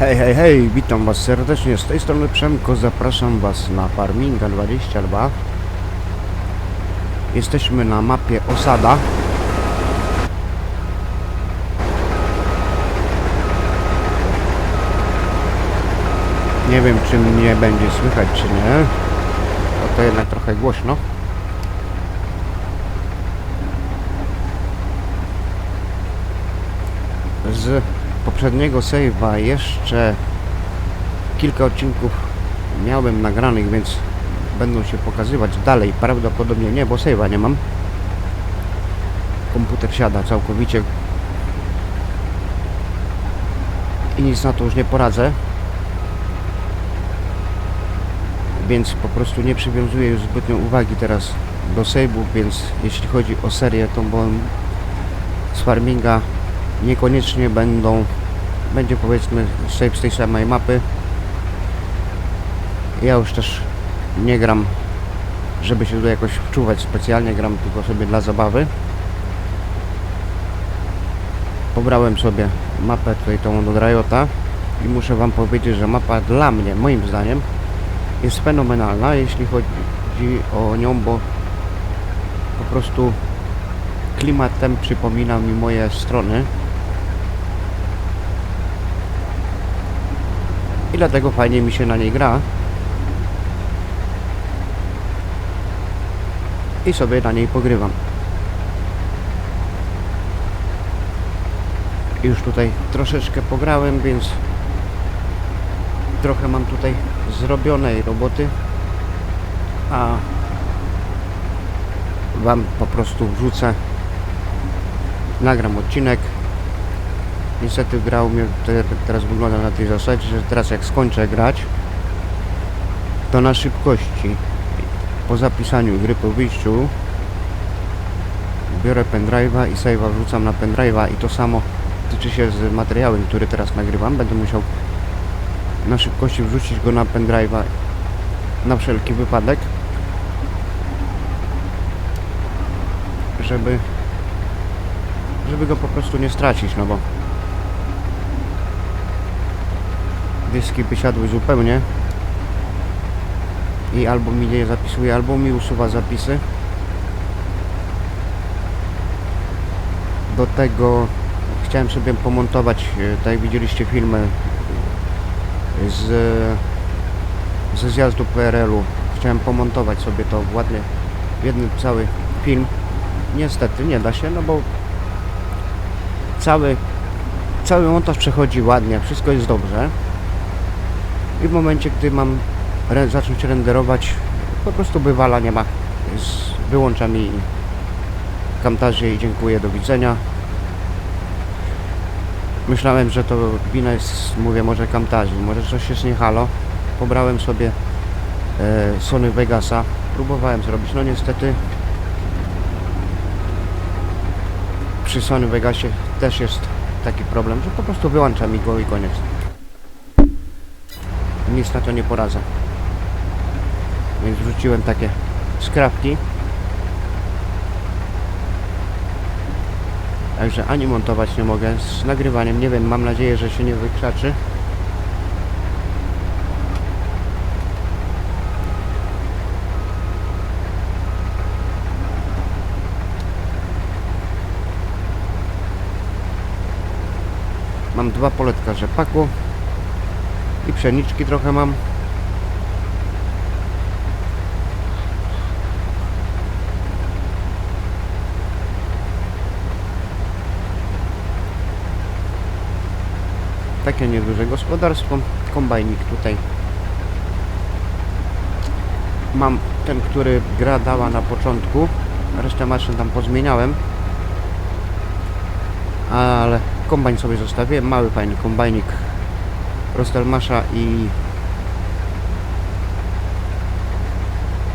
Hej, hej, hej, witam was serdecznie, z tej strony Przemko, zapraszam was na Farminga 22 Jesteśmy na mapie Osada. Nie wiem czy mnie będzie słychać czy nie. Bo to jednak trochę głośno. Z poprzedniego save'a jeszcze kilka odcinków miałem nagranych, więc będą się pokazywać dalej. Prawdopodobnie nie, bo save'a nie mam. Komputer siada całkowicie. I nic na to już nie poradzę. Więc po prostu nie przywiązuję już zbytnio uwagi teraz do save'ów, więc jeśli chodzi o serię, to bo z farminga niekoniecznie będą będzie powiedzmy save z tej samej mapy. Ja już też nie gram żeby się tutaj jakoś wczuwać specjalnie gram tylko sobie dla zabawy. Pobrałem sobie mapę tutaj tą od Riota i muszę wam powiedzieć, że mapa dla mnie, moim zdaniem jest fenomenalna jeśli chodzi o nią, bo po prostu klimatem przypomina mi moje strony i dlatego fajnie mi się na niej gra. I sobie na niej pogrywam. Już tutaj troszeczkę pograłem, więc trochę mam tutaj zrobionej roboty. A wam po prostu wrzucę. Nagram odcinek Niestety grał mnie te- teraz wygląda na tej zasadzie, że teraz jak skończę grać, to na szybkości po zapisaniu gry po wyjściu biorę pendrive'a i save'a wrzucam na pendrive'a i to samo tyczy się z materiałem, który teraz nagrywam. Będę musiał na szybkości wrzucić go na pendrive'a na wszelki wypadek, żeby żeby go po prostu nie stracić, no bo dyski by siadły zupełnie i albo mi nie zapisuje, albo mi usuwa zapisy. Do tego chciałem sobie pomontować, e, tak jak widzieliście filmy z, ze zjazdu PRL-u. Chciałem pomontować sobie to ładnie w jednym cały film. Niestety nie da się, no bo cały, cały montaż przechodzi ładnie, wszystko jest dobrze i w momencie, gdy mam re zacząć renderować, po prostu wywala, nie ma. Jest, wyłącza mi kamtarzy i dziękuję, do widzenia. Myślałem, że to wina jest, mówię, może kamtarzy, może coś jest nie halo. Pobrałem sobie e, Sony Vegasa, próbowałem zrobić, no niestety przy Sony Vegasie też jest taki problem, że po prostu wyłącza mi go i koniec nic na to nie poradzę. Więc wrzuciłem takie skrawki. Także ani montować nie mogę z nagrywaniem. Nie wiem, mam nadzieję, że się nie wykrzaczy. Mam dwa poletka rzepaku i pszeniczki trochę mam. Takie nieduże gospodarstwo. Kombajnik tutaj. Mam ten, który gra dała na początku. Resztę maszyn tam pozmieniałem. Ale kombajn sobie zostawiłem. Mały fajny kombajnik Rostelmasza i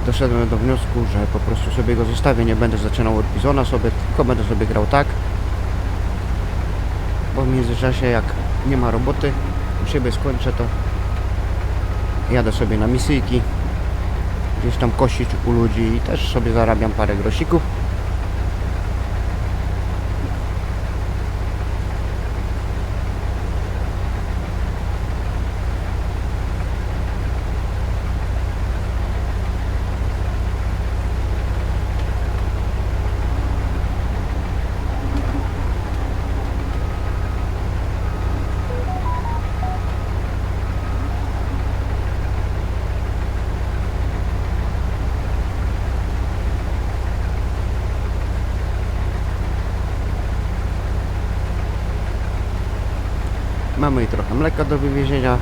doszedłem do wniosku, że po prostu sobie go zostawię, nie będę zaczynał od Bizona sobie, tylko będę sobie grał tak. Bo w międzyczasie jak nie ma roboty, u siebie skończę to jadę sobie na misyjki, gdzieś tam kosić u ludzi i też sobie zarabiam parę grosików. Mamy i trochę mleka do wywiezienia.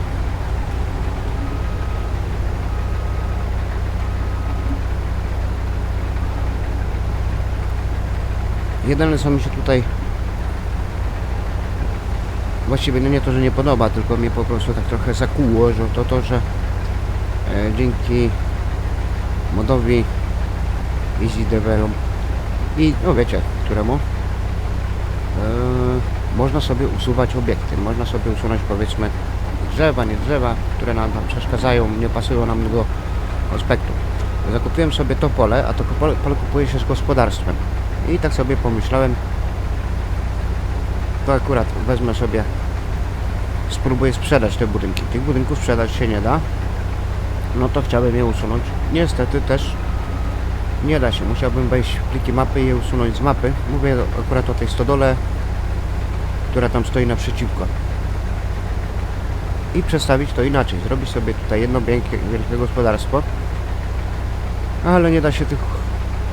Jedyne co mi się tutaj właściwie no nie to, że nie podoba, tylko mnie po prostu tak trochę zakuło, że to to, że e, dzięki modowi Easy Develop i no wiecie, któremu e, można sobie usuwać obiekty, można sobie usunąć powiedzmy drzewa, nie drzewa, które nam tam przeszkadzają, nie pasują nam do aspektu. Zakupiłem sobie to pole, a to pole, pole kupuje się z gospodarstwem. I tak sobie pomyślałem, to akurat wezmę sobie, spróbuję sprzedać te budynki. Tych budynków sprzedać się nie da, no to chciałbym je usunąć. Niestety też nie da się, musiałbym wejść w pliki mapy i je usunąć z mapy. Mówię akurat o tej stodole, która tam stoi naprzeciwko. I przestawić to inaczej, zrobić sobie tutaj jedno wielkie, wielkie gospodarstwo, ale nie da się tych,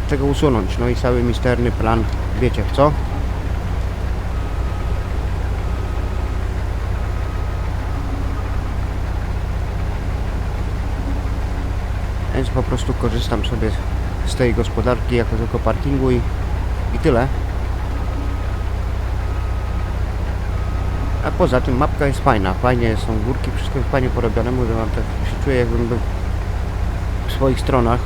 tego usunąć. No i cały misterny plan, wiecie w co? Więc po prostu korzystam sobie z tej gospodarki jako tylko parkingu i, i tyle. Poza tym mapka jest fajna, fajnie są górki, wszystko jest fajnie porobione, mówię wam, tak się czuję jakbym był w swoich stronach.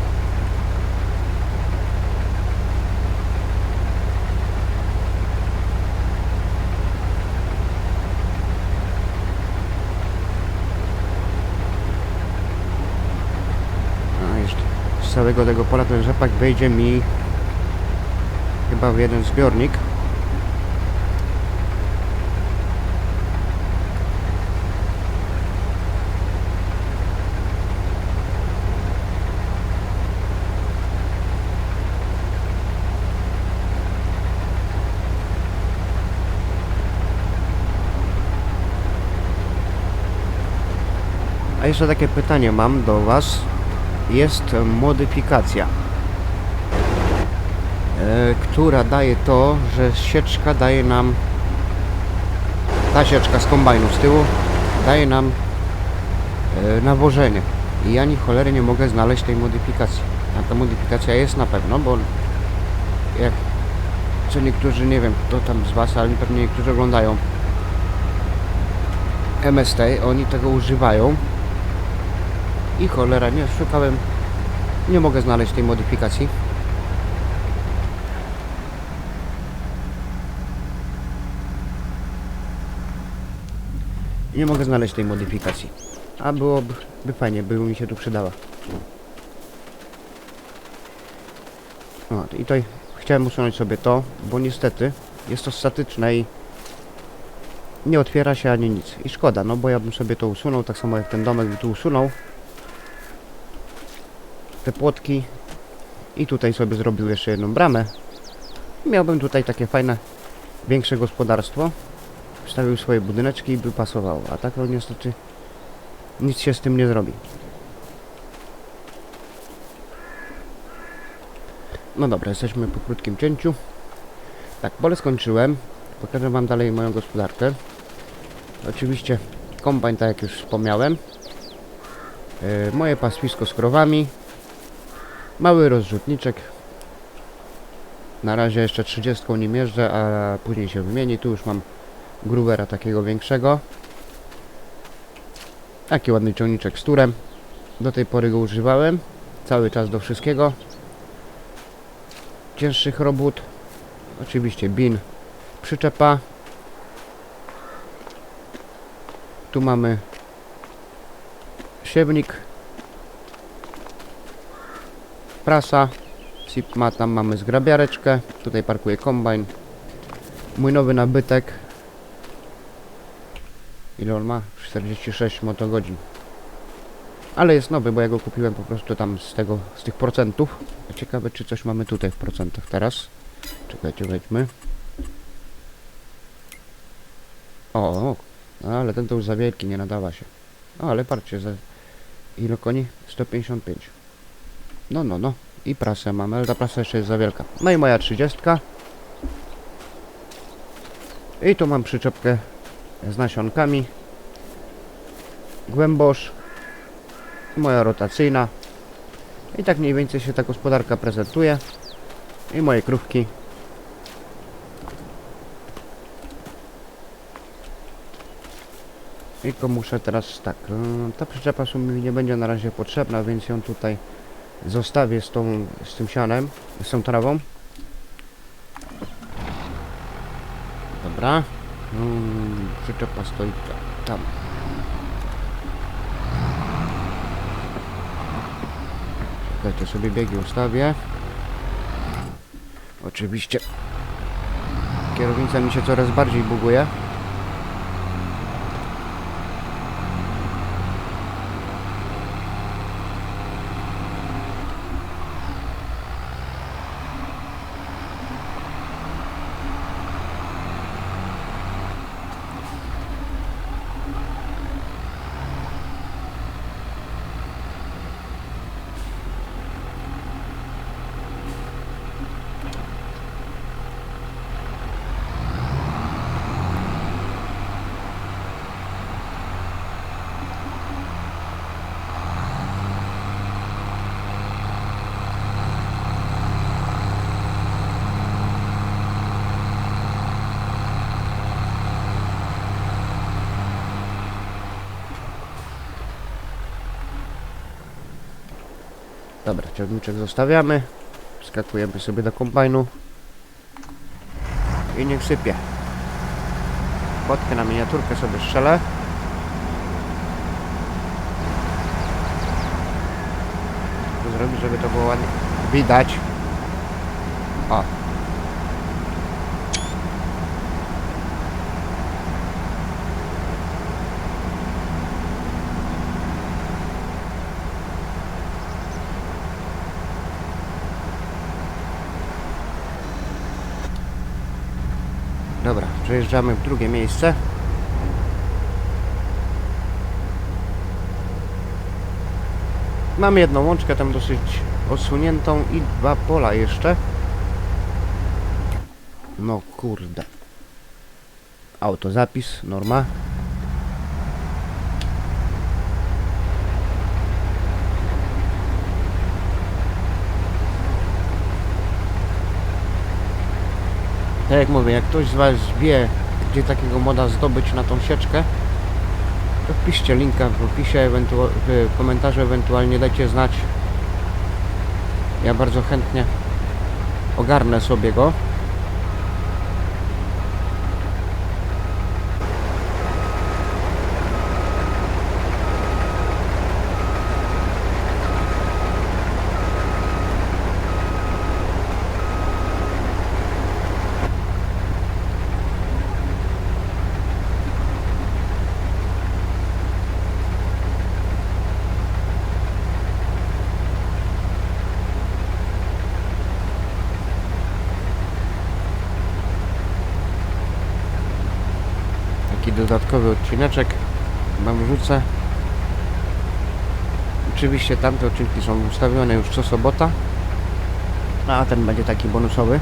A jeszcze z całego tego pola ten rzepak wejdzie mi chyba w jeden zbiornik. A jeszcze takie pytanie mam do Was. Jest modyfikacja, e, która daje to, że sieczka daje nam, ta sieczka z kombajnu z tyłu, daje nam e, nawożenie. I ja ni cholery nie mogę znaleźć tej modyfikacji. A ta modyfikacja jest na pewno, bo jak co niektórzy, nie wiem kto tam z Was, ale pewnie niektórzy oglądają MST, oni tego używają i cholera, nie szukałem, nie mogę znaleźć tej modyfikacji. Nie mogę znaleźć tej modyfikacji. A byłoby by fajnie, by mi się tu przydała. O, i tutaj chciałem usunąć sobie to, bo niestety jest to statyczne i nie otwiera się ani nic. I szkoda, no bo ja bym sobie to usunął, tak samo jak ten domek by tu usunął te płotki i tutaj sobie zrobił jeszcze jedną bramę. Miałbym tutaj takie fajne, większe gospodarstwo. Wstawił swoje budyneczki i by pasowało, a tak no niestety nic się z tym nie zrobi. No dobra, jesteśmy po krótkim cięciu. Tak, pole skończyłem. Pokażę Wam dalej moją gospodarkę. Oczywiście kombajn, tak jak już wspomniałem. Yy, moje pastwisko z krowami. Mały rozrzutniczek. Na razie jeszcze 30 nim jeżdżę, a później się wymieni. Tu już mam grubera takiego większego. Taki ładny ciągniczek z turem. Do tej pory go używałem. Cały czas do wszystkiego. Cięższych robót. Oczywiście bin. Przyczepa. Tu mamy siewnik prasa, ma tam mamy zgrabiareczkę, tutaj parkuje kombajn, mój nowy nabytek, ile on ma? 46 motogodzin, ale jest nowy, bo ja go kupiłem po prostu tam z tego, z tych procentów, ciekawe czy coś mamy tutaj w procentach teraz, czekajcie, wejdźmy, o, o, ale ten to już za wielki, nie nadawa się, o, ale patrzcie, za ile koni? 155 no, no, no. I prasę mamy, ale ta prasa jeszcze jest za wielka. No i moja 30. I tu mam przyczepkę z nasionkami. Głębosz. Moja rotacyjna. I tak mniej więcej się ta gospodarka prezentuje. I moje krówki. To muszę teraz tak. Ta przyczepa mi nie będzie na razie potrzebna, więc ją tutaj zostawię z, tą, z tym sianem, z tą trawą. Dobra. Mm, przyczepa stoi ta- tam. Czekajcie, sobie biegi ustawię. Oczywiście kierownica mi się coraz bardziej buguje. Dobra, ciągniczek zostawiamy. Skakujemy sobie do kombajnu. I niech sypie. Fotkę na miniaturkę sobie strzelę. Zrobić, żeby to było ładnie widać. O. Dobra, przejeżdżamy w drugie miejsce. Mamy jedną łączkę tam dosyć osuniętą i dwa pola jeszcze. No kurde. Autozapis, norma. Tak jak mówię, jak ktoś z Was wie, gdzie takiego moda zdobyć na tą sieczkę, to wpiszcie linka w opisie, w komentarzu, ewentualnie dajcie znać. Ja bardzo chętnie ogarnę sobie go. Taki dodatkowy odcineczek Wam wrzucę. Oczywiście tamte odcinki są ustawione już co sobota, a ten będzie taki bonusowy.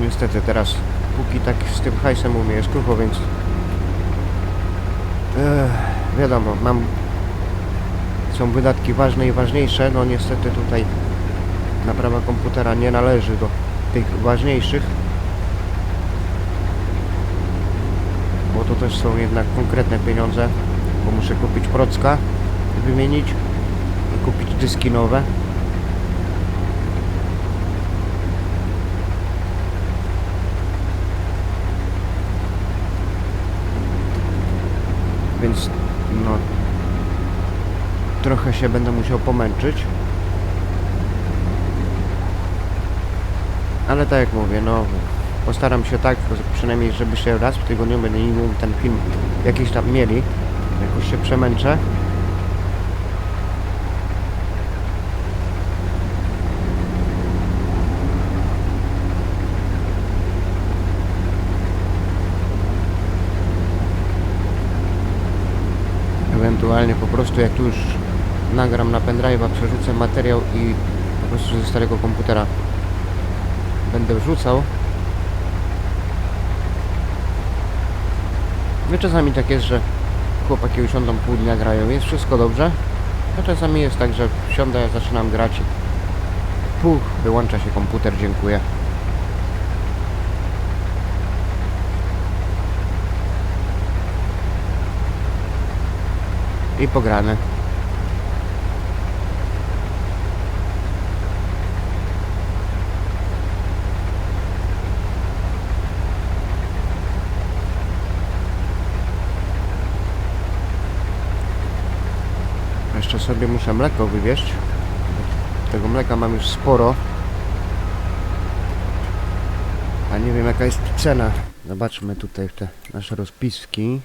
Niestety teraz, póki tak z tym hajsem u mnie jest krucho, więc Ech, wiadomo, mam są wydatki ważne i ważniejsze, no niestety tutaj naprawa komputera nie należy do tych ważniejszych. Bo to też są jednak konkretne pieniądze, bo muszę kupić procka, wymienić i kupić dyski nowe. Więc no trochę się będę musiał pomęczyć. Ale tak jak mówię, no postaram się tak, przynajmniej żebyście raz w tygodniu minimum ten film jakiś tam mieli. Jakoś się przemęczę. Ewentualnie po prostu jak już nagram na pendrive'a, przerzucę materiał i po prostu ze starego komputera będę wrzucał. No czasami tak jest, że chłopaki usiądą pół dnia grają, jest wszystko dobrze. A czasami jest tak, że wsiądę, zaczynam grać i puch, wyłącza się komputer, dziękuję. I pograne. Jeszcze sobie muszę mleko wywieźć. Tego mleka mam już sporo. A nie wiem jaka jest cena. Zobaczmy tutaj te nasze rozpiski.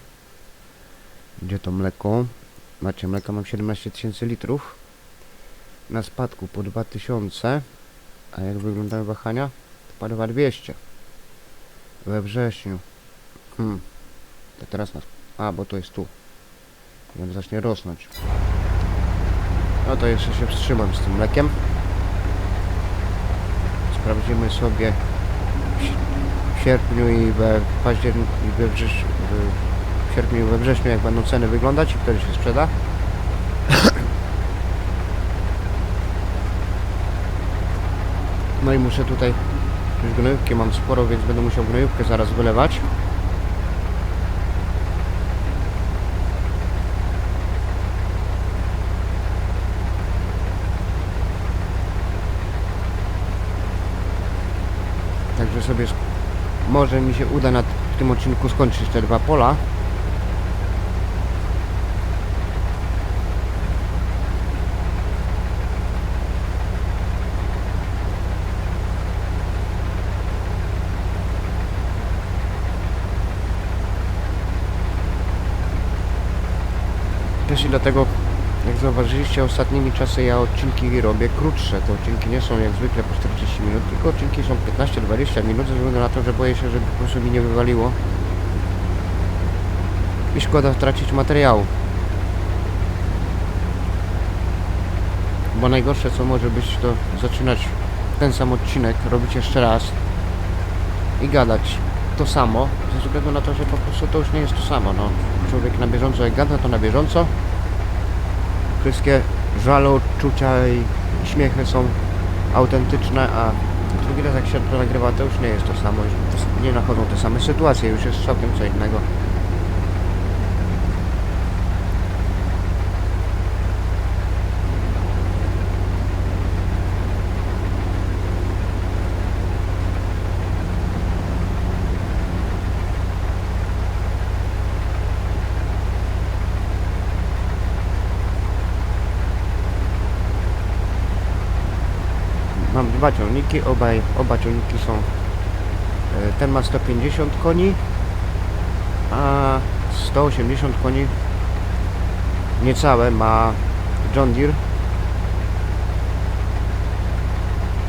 Gdzie to mleko? Macie mleka, mam 17 tysięcy litrów. Na spadku po 2000. A jak wyglądają wahania? To 2200. We wrześniu. Hmm. To teraz nas... A, bo to jest tu. On zacznie rosnąć. No to jeszcze się wstrzymam z tym mlekiem. Sprawdzimy sobie w si- w sierpniu i we październiku i we wrześniu, w sierpniu i we wrześniu jak będą ceny wyglądać i wtedy się sprzeda. No i muszę tutaj już gnojówki mam sporo, więc będę musiał gnojówkę zaraz wylewać. Także sobie może mi się uda na tym odcinku skończyć te dwa pola. Też i dlatego, zauważyliście, ostatnimi czasy ja odcinki robię krótsze. Te odcinki nie są jak zwykle po 40 minut, tylko odcinki są 15-20 minut, ze względu na to, że boję się, żeby po prostu mi nie wywaliło. I szkoda tracić materiału. Bo najgorsze co może być, to zaczynać ten sam odcinek, robić jeszcze raz i gadać to samo, ze względu na to, że po prostu to już nie jest to samo. No, człowiek na bieżąco jak gada, to na bieżąco. Wszystkie żale, odczucia i śmiechy są autentyczne, a drugi raz jak się to nagrywa, to już nie jest to samo, już nie nachodzą te same sytuacje, już jest całkiem co innego. Mam dwa ciągniki, obaj, oba ciągniki są. e, Ten ma 150 koni, a 180 koni niecałe ma John Deere.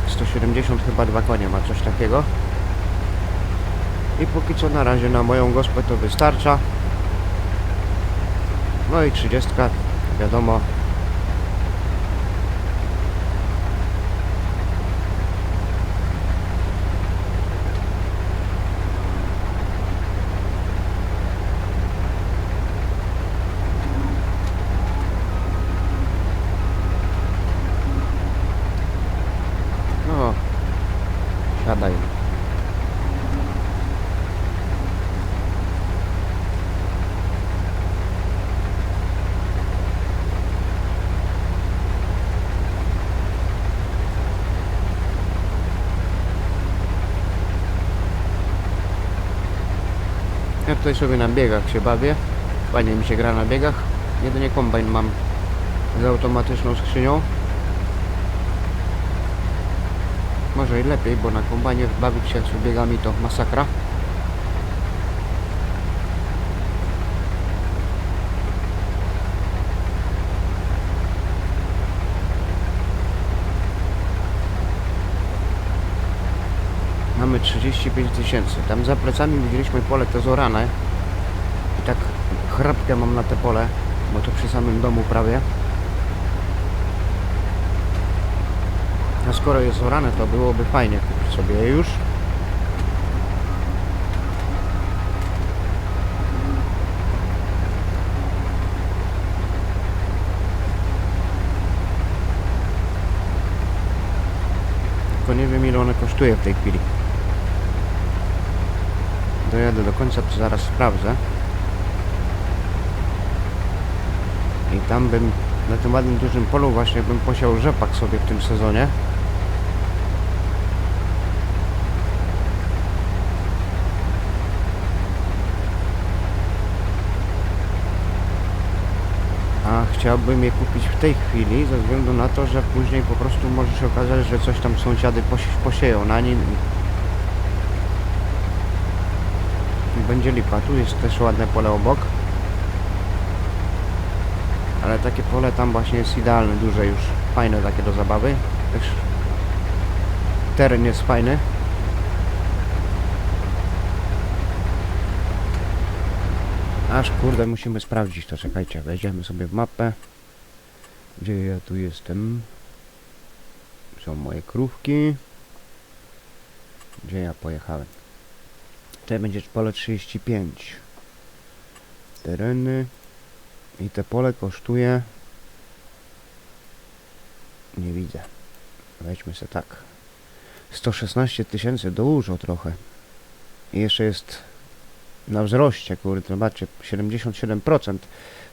170 chyba dwa konie ma coś takiego. I póki co na razie na moją gospę to wystarcza. No i 30 wiadomo No, siadaj. Ja tutaj sobie na biegach się bawię. Fajnie mi się gra na biegach. Jedynie kombajn mam z automatyczną skrzynią. Może i lepiej, bo na kombajnie bawić się z biegami to masakra. Mamy 35 tysięcy. Tam za plecami widzieliśmy pole to zorane. I tak chrapkę mam na te pole, bo to przy samym domu prawie. A skoro jest orane, to byłoby fajnie kupić sobie je już. Nie wiem ile one kosztuje w tej chwili. Dojadę do końca, to zaraz sprawdzę. I tam bym, na tym ładnym dużym polu właśnie bym posiał rzepak sobie w tym sezonie. A chciałbym je kupić w tej chwili, ze względu na to, że później po prostu może się okazać, że coś tam sąsiady posi- posieją na nim i będzie lipa. Tu jest też ładne pole obok. Ale takie pole tam właśnie jest idealne, duże już. Fajne takie do zabawy. Też teren jest fajny. Aż kurde, musimy sprawdzić to. Czekajcie, wejdziemy sobie w mapę. Gdzie ja tu jestem? Są moje krówki. Gdzie ja pojechałem? Tutaj będzie pole 35. Tereny. I te pole kosztuje... Nie widzę. Wejdźmy sobie tak. 116 tysięcy, dużo trochę. I jeszcze jest na wzroście, kurde, zobaczcie, 77%.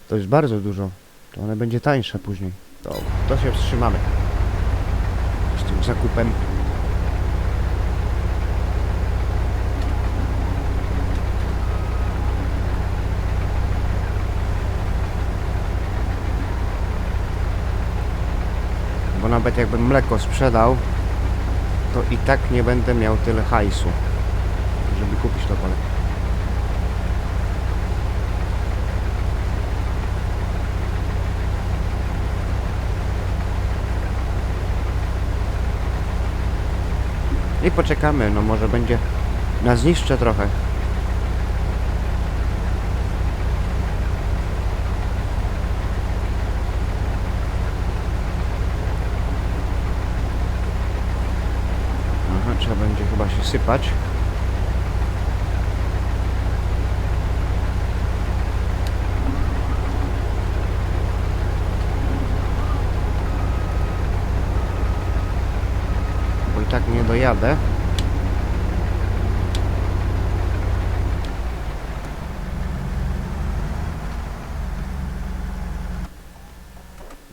To jest bardzo dużo. To one będzie tańsze później. To, to się wstrzymamy. Z tym zakupem. Nawet jakbym mleko sprzedał, to i tak nie będę miał tyle hajsu, żeby kupić to pole. I poczekamy, no może będzie nas zniszczę trochę. Aha, trzeba będzie chyba się sypać. Bo i tak nie dojadę.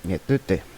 Nie, ty, ty.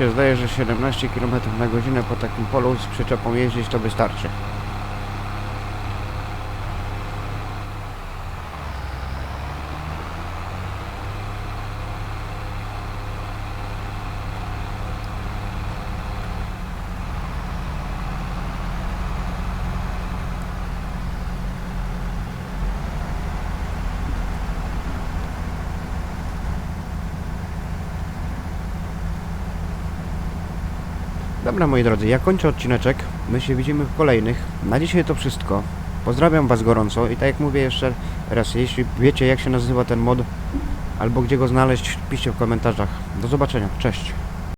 Się zdaje, że 17 km na godzinę po takim polu z przyczepą jeździć to wystarczy. Dobra moi drodzy, ja kończę odcineczek. My się widzimy w kolejnych. Na dzisiaj to wszystko. Pozdrawiam Was gorąco i tak jak mówię jeszcze raz, jeśli wiecie jak się nazywa ten mod albo gdzie go znaleźć, piszcie w komentarzach. Do zobaczenia, cześć.